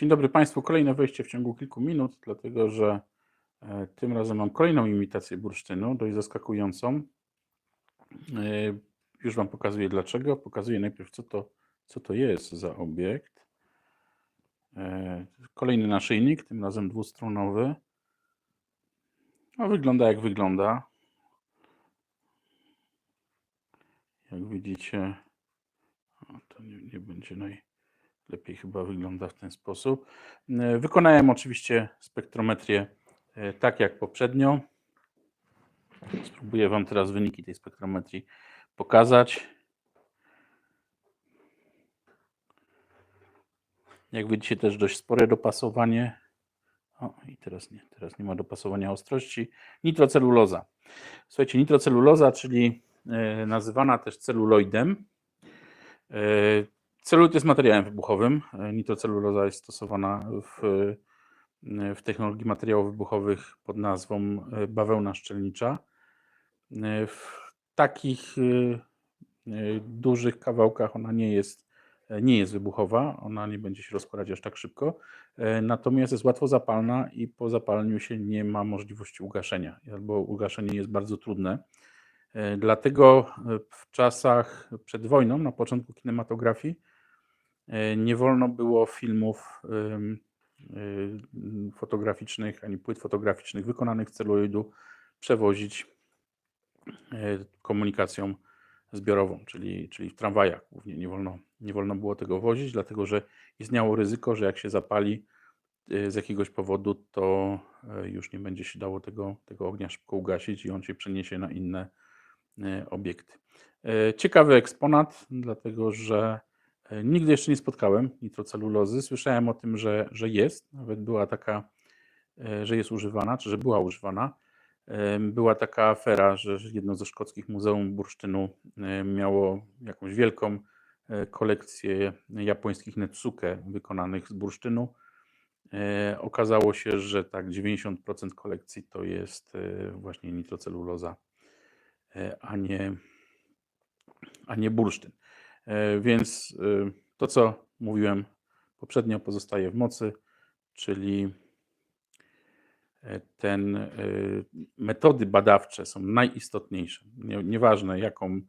Dzień dobry Państwu. Kolejne wejście w ciągu kilku minut, dlatego że e, tym razem mam kolejną imitację bursztynu, dość zaskakującą. E, Już Wam pokazuję dlaczego. Pokazuję najpierw, co to, co to jest za obiekt. E, Kolejny naszyjnik, tym razem dwustronowy. No, wygląda jak wygląda. Jak widzicie, to nie, nie będzie najlepiej chyba wygląda w ten sposób. E, Wykonałem oczywiście spektrometrię e, tak jak poprzednio. Spróbuję Wam teraz wyniki tej spektrometrii pokazać. Jak widzicie też dość spore dopasowanie. O, i teraz nie, teraz nie ma dopasowania ostrości. Nitroceluloza. Słuchajcie, nitroceluloza, czyli e, nazywana też celuloidem. Celuloid jest materiałem wybuchowym. Nitroceluloza jest stosowana w, w technologii materiałów wybuchowych pod nazwą e, bawełna szczelnicza. E, W takich e, dużych kawałkach ona nie jest, nie jest wybuchowa, ona nie będzie się rozkładać aż tak szybko, natomiast jest łatwo zapalna i po zapaleniu się nie ma możliwości ugaszenia, albo ugaszenie jest bardzo trudne. Dlatego w czasach przed wojną, na początku kinematografii, nie wolno było filmów y, fotograficznych ani płyt fotograficznych wykonanych z celuloidu przewozić e, komunikacją zbiorową, czyli, czyli w tramwajach głównie nie wolno, nie wolno było tego wozić, dlatego że istniało ryzyko, że jak się zapali e, z jakiegoś powodu, to już nie będzie się dało tego, tego ognia szybko ugasić i on się przeniesie na inne obiekty. Ciekawy eksponat, dlatego że nigdy jeszcze nie spotkałem nitrocelulozy. Słyszałem o tym, że, że jest, nawet była taka, e, że jest używana, czy że była używana. Em, Była taka afera, że jedno ze szkockich muzeum bursztynu e, miało jakąś wielką e, kolekcję japońskich netsuke wykonanych z bursztynu. E, Okazało się, że tak 90% kolekcji to jest e, właśnie nitroceluloza, e, a nie, a nie bursztyn. E, Więc e, to, co mówiłem poprzednio, pozostaje w mocy, czyli e, ten, metody badawcze są najistotniejsze. Nie, nieważne, jaką,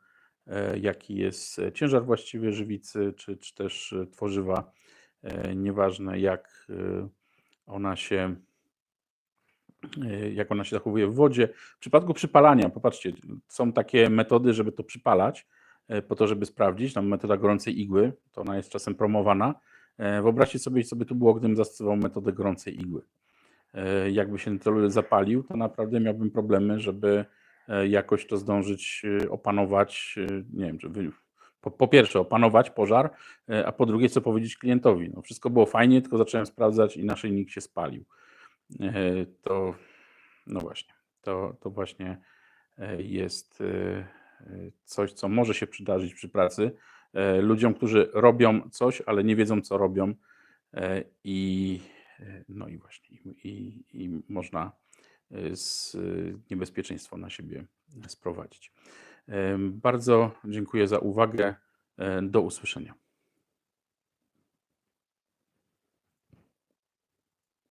jaki jest ciężar właściwy żywicy, czy, czy też tworzywa, nieważne jak ona się jak ona się zachowuje w wodzie. W przypadku przypalania, popatrzcie, są takie metody, żeby to przypalać, po to, żeby sprawdzić. Tam metoda gorącej igły, to ona jest czasem promowana. E, Wyobraźcie sobie, co by tu było, gdybym zastosował metodę gorącej igły. E, Jakby się celuloid zapalił, to naprawdę miałbym problemy, żeby e, jakoś to zdążyć e, opanować. e, Nie wiem, żeby po, po pierwsze opanować pożar, e, a po drugie, co powiedzieć klientowi. No, wszystko było fajnie, tylko zacząłem sprawdzać i naszyjnik się spalił. E, To, no właśnie, to, to właśnie e, jest e, e, coś, co może się przydarzyć przy pracy e, ludziom, którzy robią coś, ale nie wiedzą, co robią e, i e, no i właśnie i, i, można z, niebezpieczeństwo na siebie sprowadzić. Bardzo dziękuję za uwagę. Do usłyszenia.